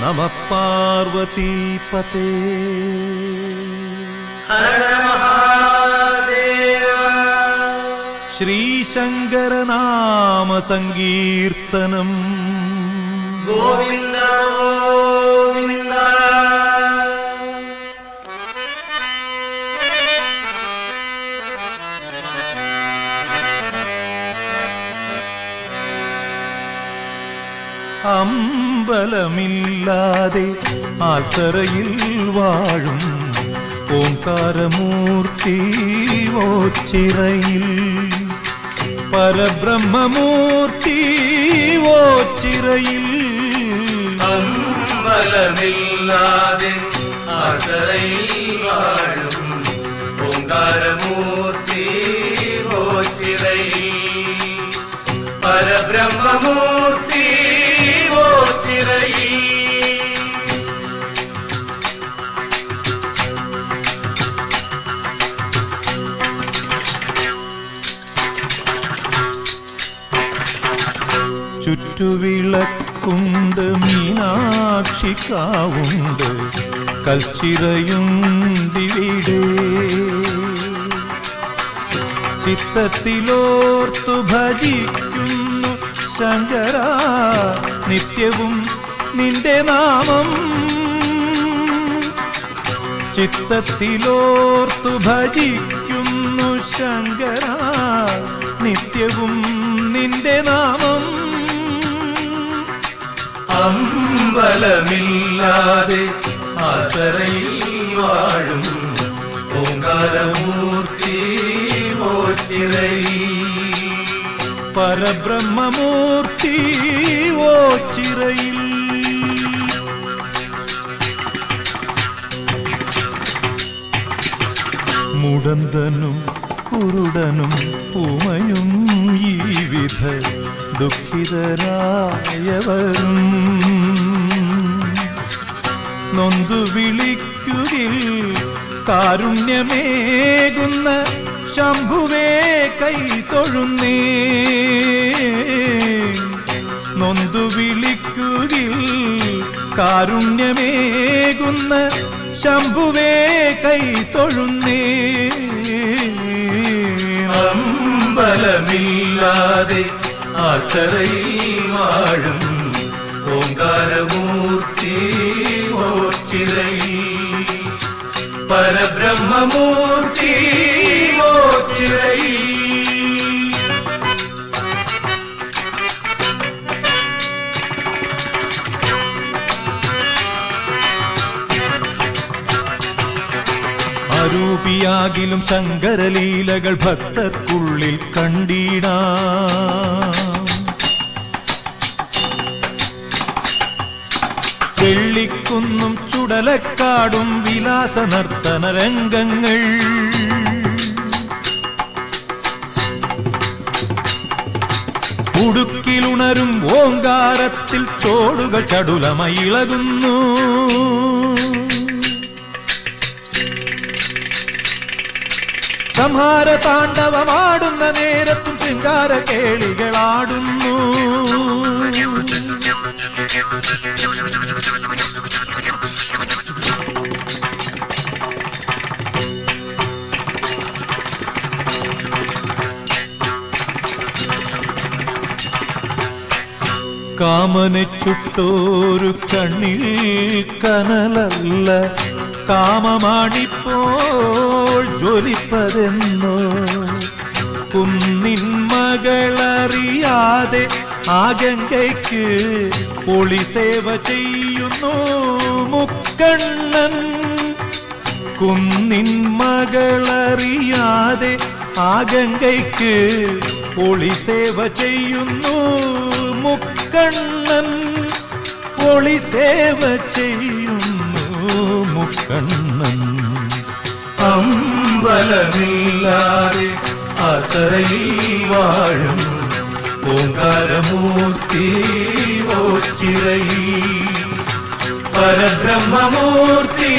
நம பார்வதி பதே श्रीशङ्करनाम सङ्गीर्तनम् गोविन्द അമ്പലമില്ലാതെ ആൽത്തറയിൽ വാഴും ഓംകാരമൂർത്തി ഓച്ചിറയിൽ. പരബ്രഹ്മമൂർത്തി ഓച്ചിറയിൽ. അമ്പലമില്ലാതെ ആൽത്തറയിൽ വാഴും ഓങ്കാരമൂർത്തി ഓച്ചിറയിൽ. പരബ്രഹ്മമൂർത്തി ചുറ്റുവിളക്കുണ്ട് മീനാക്ഷിക്കാവുണ്ട് കൽച്ചിറയും ദിവിടെ ചിത്തത്തിലോർത്തു ഭജിക്കുന്നു ശങ്കര നിത്യവും നിന്റെ നാമം. ചിത്തത്തിലോർത്തു ഭജിക്കുന്നു ശങ്കര നിത്യവും നിന്റെ നാമം. അമ്പലമില്ലാതെ ആതരയിൽ വാഴും ഓങ്കാരമൂർത്തി ഓച്ചിറയിൽ. പരബ്രഹ്മമൂർത്തി ഓച്ചിറയിൽ. ചിറയിൽ മുടന്തനും കുരുടനും ഉമയും ഈ വിധ ദുഃഖിതരായവരും. നൊന്തു വിളിക്കുകിൽ കാരുണ്യമേകുന്ന ശംഭുവേ കൈ തൊഴുന്നേ. നൊന്തു വിളിക്കുകിൽ കാരുണ്യമേകുന്ന ശംഭുവേ കൈ തൊഴുന്നേ. അമ്പലമില്ലാതെ ആത്തറയിൽ വാഴും. ഓങ്കാരമൂർത്തി ഓച്ചിറയിൽ പരബ്രഹ്മമൂർത്തി ഓച്ചിറയിൽ അരൂപിയാകിലും ശങ്കരലീലകൾ ഭക്തക്കുള്ളിൽ കണ്ടിടാം. വെള്ളിക്കുന്നും ചുടലക്കാടും വിലാസ നർത്തന രംഗങ്ങൾ ഉടുക്കിലുണരും ഓങ്കാരത്തിൽ ചോടുകൾ ചടുലമയിളകുന്നു സംഹാര താണ്ഡവമാടുന്ന നേരത്തും ശൃംഗാര കേളികളാടുന്നു കാമനെ ചുട്ടോരു കണ്ണിൽ കനലല്ല. കാമമാണിപ്പോൾ ജ്വലിപ്പതെന്നോ? കുന്നിൻ മകളറിയാതെ ആകങ്കയ്ക്ക് പൊളി സേവ ചെയ്യുന്നു മുക്കണ്ണൻ. കുന്നിൻ മകളറിയാതെ ആകങ്കയ്ക്ക് പൊളി സേവ ചെയ്യുന്നു മുക്കണ്ണൻ പൊളി സേവ ചെയ്യുന്നു മുക്കണ്ണൻ അമ്പലമില്ലാതെ ആത്തറയിൽ വാഴും ഓങ്കാരമൂർത്തി ഓച്ചിറയിൽ. പരബ്രഹ്മമൂർത്തി